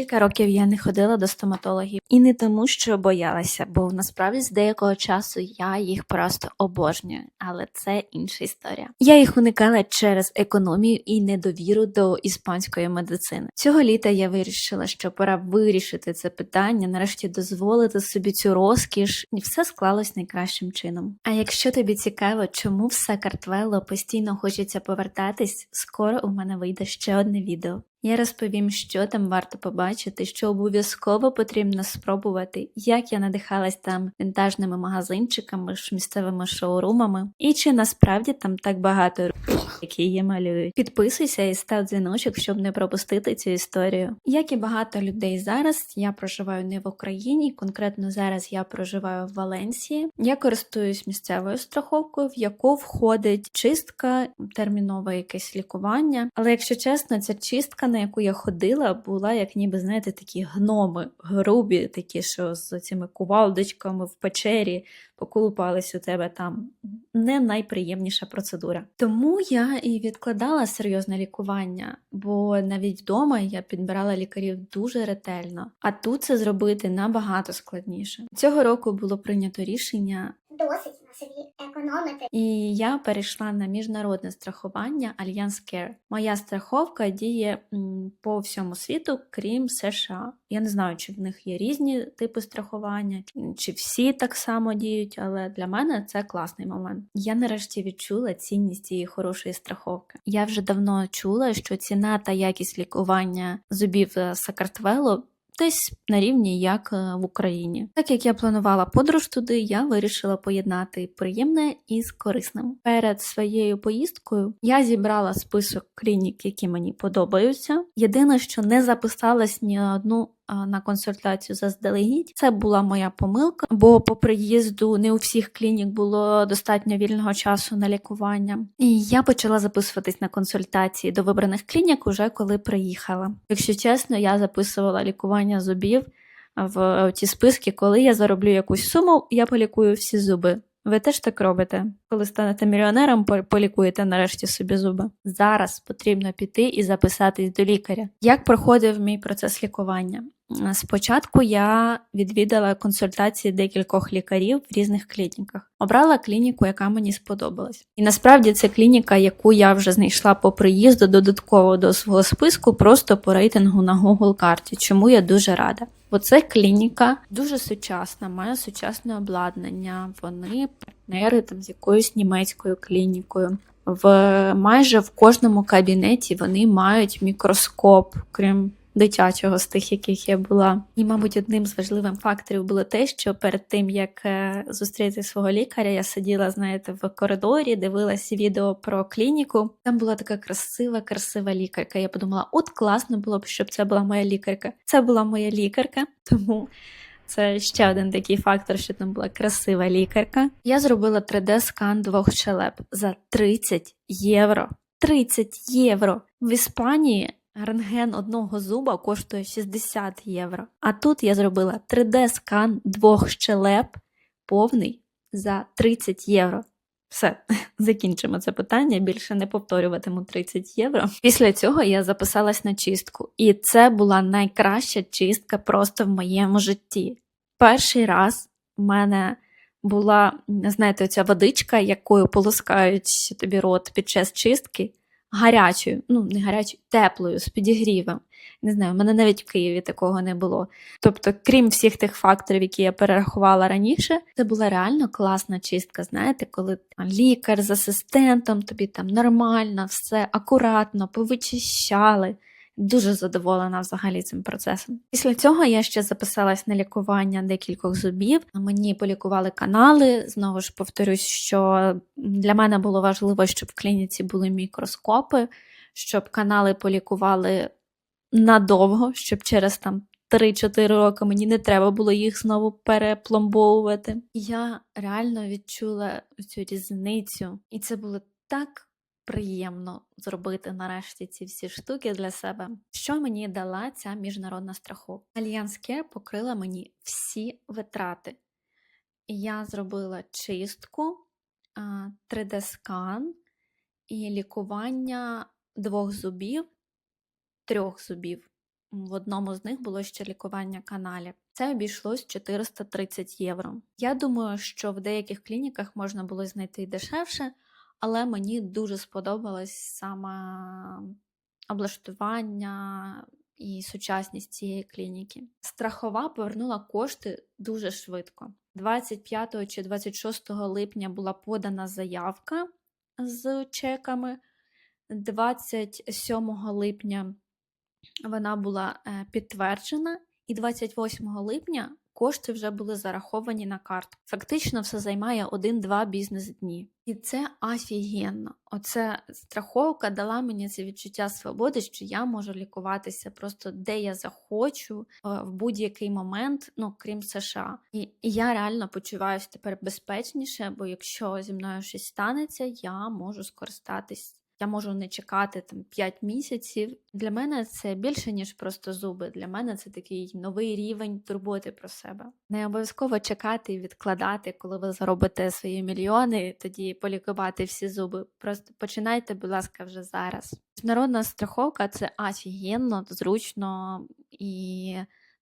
Кілька років я не ходила до стоматологів і не тому, що боялася, бо насправді з деякого часу я їх просто обожнюю, але це інша історія. Я їх уникала через економію і недовіру до іспанської медицини. Цього літа я вирішила, що пора вирішити це питання, нарешті дозволити собі цю розкіш, і все склалось найкращим чином. А якщо тобі цікаво, чому в Сакартвело постійно хочеться повертатись, скоро у мене вийде ще одне відео. Я розповім, що там варто побачити, що обов'язково потрібно спробувати, як я надихалась там вінтажними магазинчиками, місцевими шоурумами, і чи насправді там так багато р***ів, які її малюють. Підписуйся і став дзвіночок, щоб не пропустити цю історію. Як і багато людей зараз, я проживаю не в Україні, конкретно зараз я проживаю в Валенсії. Я користуюсь місцевою страховкою, в яку входить чистка, термінове якесь лікування. Але якщо чесно, ця чистка, на яку я ходила, була як ніби, знаєте, такі гноми грубі, такі, що з цими кувалдочками в печері поколупались у тебе там. Не найприємніша процедура. Тому я і відкладала серйозне лікування, бо навіть вдома я підбирала лікарів дуже ретельно, а тут це зробити набагато складніше. Цього року було прийнято рішення досить на собі економити. і я перейшла на міжнародне страхування Allianz Care. Моя страховка діє по всьому світу, крім США. Я не знаю, чи в них є різні типи страхування, чи- чи всі так само діють, але для мене це класний момент. Я нарешті відчула цінність цієї хорошої страховки. Я вже давно чула, що ціна та якість лікування зубів е, Сакартвело десь на рівні, як е, в Україні. Так як я планувала подорож туди, я вирішила поєднати приємне із корисним. Перед своєю поїздкою я зібрала список клінік, які мені подобаються. Єдине, що не записалась ні одну на консультацію заздалегідь. Це була моя помилка, бо по приїзду не у всіх клінік було достатньо вільного часу на лікування. І я почала записуватись на консультації до вибраних клінік уже коли приїхала. Якщо чесно, я записувала лікування зубів в ті списки, коли я зароблю якусь суму, я полікую всі зуби. Ви теж так робите? Коли станете мільйонером, полікуєте нарешті собі зуби. Зараз потрібно піти і записатись до лікаря. Як проходив мій процес лікування? Спочатку я відвідала консультації декількох лікарів в різних клініках. Обрала клініку, яка мені сподобалась. І насправді це клініка, яку я вже знайшла по приїзду додатково до свого списку, просто по рейтингу на Google карті, чому я дуже рада. Бо це клініка дуже сучасна, має сучасне обладнання. Вони партнери там з якоюсь німецькою клінікою. В майже в кожному кабінеті вони мають мікроскоп, крім дитячого з тих, яких я була. І, мабуть, одним з важливих факторів було те, що перед тим як е, зустріти свого лікаря, я сиділа, знаєте, в коридорі, дивилася відео про клініку. Там була така красива, красива лікарка. Я подумала, от класно було б, щоб це була моя лікарка. Це була моя лікарка, тому. Це ще один такий фактор, що там була красива лікарка. Я зробила 3D-скан двох щелеп за 30 євро. 30 євро. В Іспанії рентген одного зуба коштує 60 євро. А тут я зробила 3D-скан двох щелеп повний за 30 євро. Все, закінчимо це питання. Більше не повторюватиму 30 євро. Після цього я записалась на чистку, і це була найкраща чистка просто в моєму житті. Перший раз в мене була, знаєте, ця водичка, якою полоскають тобі рот під час чистки, гарячою, ну не гарячою, теплою, з підігрівом. Не знаю, в мене навіть в Києві такого не було. Тобто, крім всіх тих факторів, які я перерахувала раніше, це була реально класна чистка. Знаєте, коли там лікар з асистентом, тобі там нормально, все акуратно, повичищали. Дуже задоволена взагалі цим процесом. Після цього я ще записалась на лікування декількох зубів. Мені полікували канали. Знову ж повторюсь, що для мене було важливо, щоб в клініці були мікроскопи, щоб канали полікували надовго, щоб через там 3-4 роки мені не треба було їх знову перепломбовувати. Я реально відчула цю різницю, і це було так приємно зробити нарешті ці всі штуки для себе. Що мені дала ця міжнародна страховка? Allianz Care покрила мені всі витрати. Я зробила чистку, 3D-скан і лікування двох зубів, трьох зубів. В одному з них було ще лікування каналів. Це обійшлось 430 євро. Я думаю, що в деяких клініках можна було знайти й дешевше, але мені дуже сподобалось саме облаштування і сучасність цієї клініки. Страхова повернула кошти дуже швидко. 25 чи 26 липня була подана заявка з чеками. 27 липня вона була е, підтверджена, і 28 липня кошти вже були зараховані на карту. Фактично все займає 1-2 бізнес-дні. І це офігенно. Оце страховка дала мені це відчуття свободи, що я можу лікуватися просто де я захочу е, в будь-який момент, ну крім США. І, і я реально почуваюся тепер безпечніше, бо якщо зі мною щось станеться, я можу скористатись. Я можу не чекати там 5 місяців. Для мене це більше, ніж просто зуби. Для мене це такий новий рівень турботи про себе. Не обов'язково чекати і відкладати, коли ви заробите свої мільйони, тоді полікувати всі зуби. Просто починайте, будь ласка, вже зараз. Міжнародна страховка це офігенно, зручно і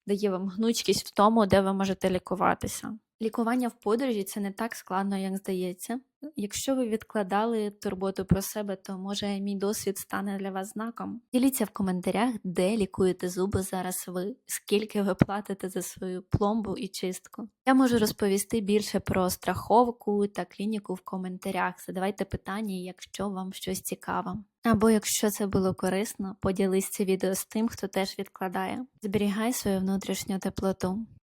дає вам гнучкість в тому, де ви можете лікуватися. Лікування в подорожі це не так складно, як здається. Якщо ви відкладали турботу про себе, то може мій досвід стане для вас знаком. Діліться в коментарях, де лікуєте зуби зараз ви, скільки ви платите за свою пломбу і чистку. Я можу розповісти більше про страховку та клініку в коментарях. Задавайте питання, якщо вам щось цікаво. Або якщо це було корисно, поділись це відео з тим, хто теж відкладає. Зберігай свою внутрішню теплоту.